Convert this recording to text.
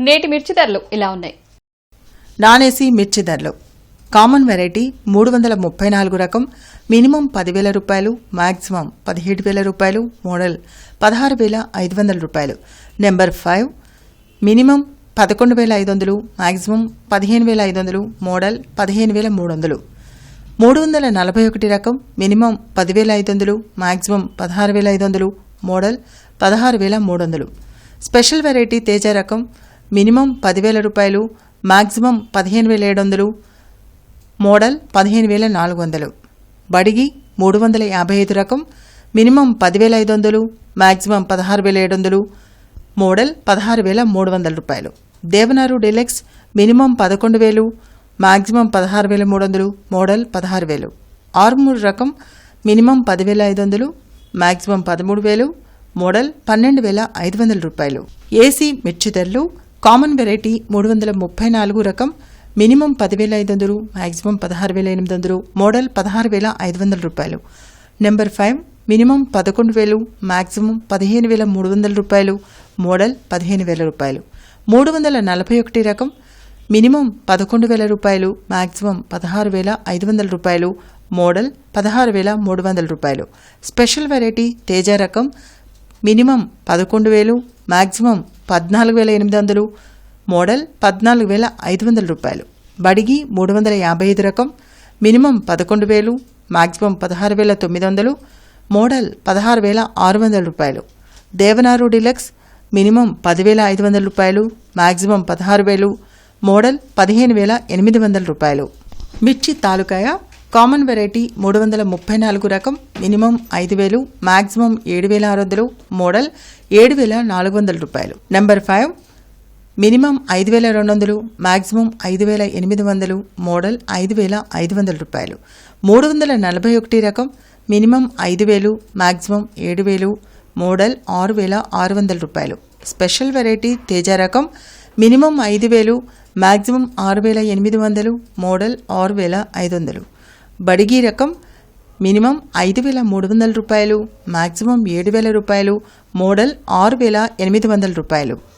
నేటి మిర్చి ధరలు ఇలా ఉన్నాయి. నాన్ ఏసీ మిర్చి ధరలు. కామన్ వెరైటీ మూడు వందల ముప్పై నాలుగు రకం మినిమం పదివేల రూపాయలు మాక్సిమం పదిహేడు వేల రూపాయలు మోడల్ పదహారు వేల ఐదు వందల రూపాయలు. నెంబర్ ఫైవ్ మినిమం పదకొండు వేల ఐదు వందలు మాక్సిమం పదిహేను వేల ఐదు వందలు మోడల్ పదిహేను వేల మూడు వందలు. మూడు వందల నలభై ఒకటి రకం మినిమం పదివేల ఐదు వందలు మాక్సిమం పదహారు వేల ఐదు వందలు మోడల్ పదహారు వేల మూడు వందలు. స్పెషల్ వెరైటీ తేజ రకం మినిమం పదివేల రూపాయలు మాక్సిమం పదిహేను వేల ఏడు వందలు మోడల్ పదిహేను వేల నాలుగు వందలు. బడిగి మూడు వందల యాభై ఐదు రకం మినిమం పదివేల ఐదు వందలు మాక్సిమం పదహారు వేల ఏడు వందలు మోడల్ పదహారు వేల మూడు వందల రూపాయలు. దేవనారు డీలక్స్ మినిమం పదకొండు వేలు మాక్సిమం పదహారు వేల మూడు వందలు మోడల్ పదహారు వేలు. ఆర్మూర్ రకం మినిమం పదివేల ఐదు వందలు మాక్సిమం పదమూడు వేలు మోడల్ పన్నెండు వేల ఐదు వందల రూపాయలు. ఏసీ మిర్చి ధరలు కామన్ వెరైటీ మూడు వందల ముప్పై నాలుగు రకం మినిమం పదివేల ఐదు వందలు మ్యాక్సిమం పదహారు వేల ఎనిమిది వందలు మోడల్ పదహారు వేల ఐదు వందల రూపాయలు. నెంబర్ ఫైవ్ మినిమం పదకొండు వేలు మ్యాక్సిమం పదిహేను వేల మూడు వందల రూపాయలు మోడల్ పదిహేను వేల రూపాయలు. మూడు వందల నలభై ఒకటి రకం మినిమం పదకొండు వేల రూపాయలు మ్యాక్సిమం పదహారు వేల ఐదు వందల రూపాయలు మోడల్ పదహారు వేల మూడు వందల రూపాయలు. స్పెషల్ వెరైటీ తేజ రకం మినిమం పదకొండు వేలు మ్యాక్సిమం పద్నాలుగు వేల ఎనిమిది వందలు మోడల్ పద్నాలుగు వేల ఐదు వందల రూపాయలు బడిగి మూడు వందల యాభై ఐదు రకం మినిమం పదకొండు వేలు మాక్సిమం పదహారు వేల తొమ్మిది వందలు మోడల్ పదహారు వేల ఆరు వందల రూపాయలు దేవనారు డిలక్స్ మినిమం పదివేల ఐదు వందల రూపాయలు మాక్సిమం పదహారు వేలు మోడల్ పదిహేను వేల ఎనిమిది వందల రూపాయలు. మిర్చి తాలూకాయ కామన్ వెరైటీ మూడు వందల ముప్పై నాలుగు రకం మినిమం ఐదు వేలు మాక్సిమం ఏడు వేల ఆరు వందలు మోడల్ ఏడు వేల నాలుగు వందల రూపాయలు. నెంబర్ ఫైవ్ మినిమం ఐదు వేల రెండు వందలు మాక్సిమం ఐదు వేల ఎనిమిది వందలు మోడల్ ఐదు వేల ఐదు వందల రూపాయలు. మూడు వందల నలభై ఒకటి రకం మినిమం ఐదు వేలు మాక్సిమం ఏడు వేలు మోడల్ ఆరు వేల ఆరు వందల రూపాయలు. స్పెషల్ వెరైటీ తేజ రకం మినిమం ఐదు వేలు మాక్సిమం ఆరు వేల ఎనిమిది వందలు మోడల్ ఆరు వేల ఐదు వందలు. బడిగీ రకం మినిమం ఐదు వేల మూడు వందల రూపాయలు మాక్సిమం ఏడు వేల రూపాయలు మోడల్ ఆరు వేల ఎనిమిది వందల రూపాయలు.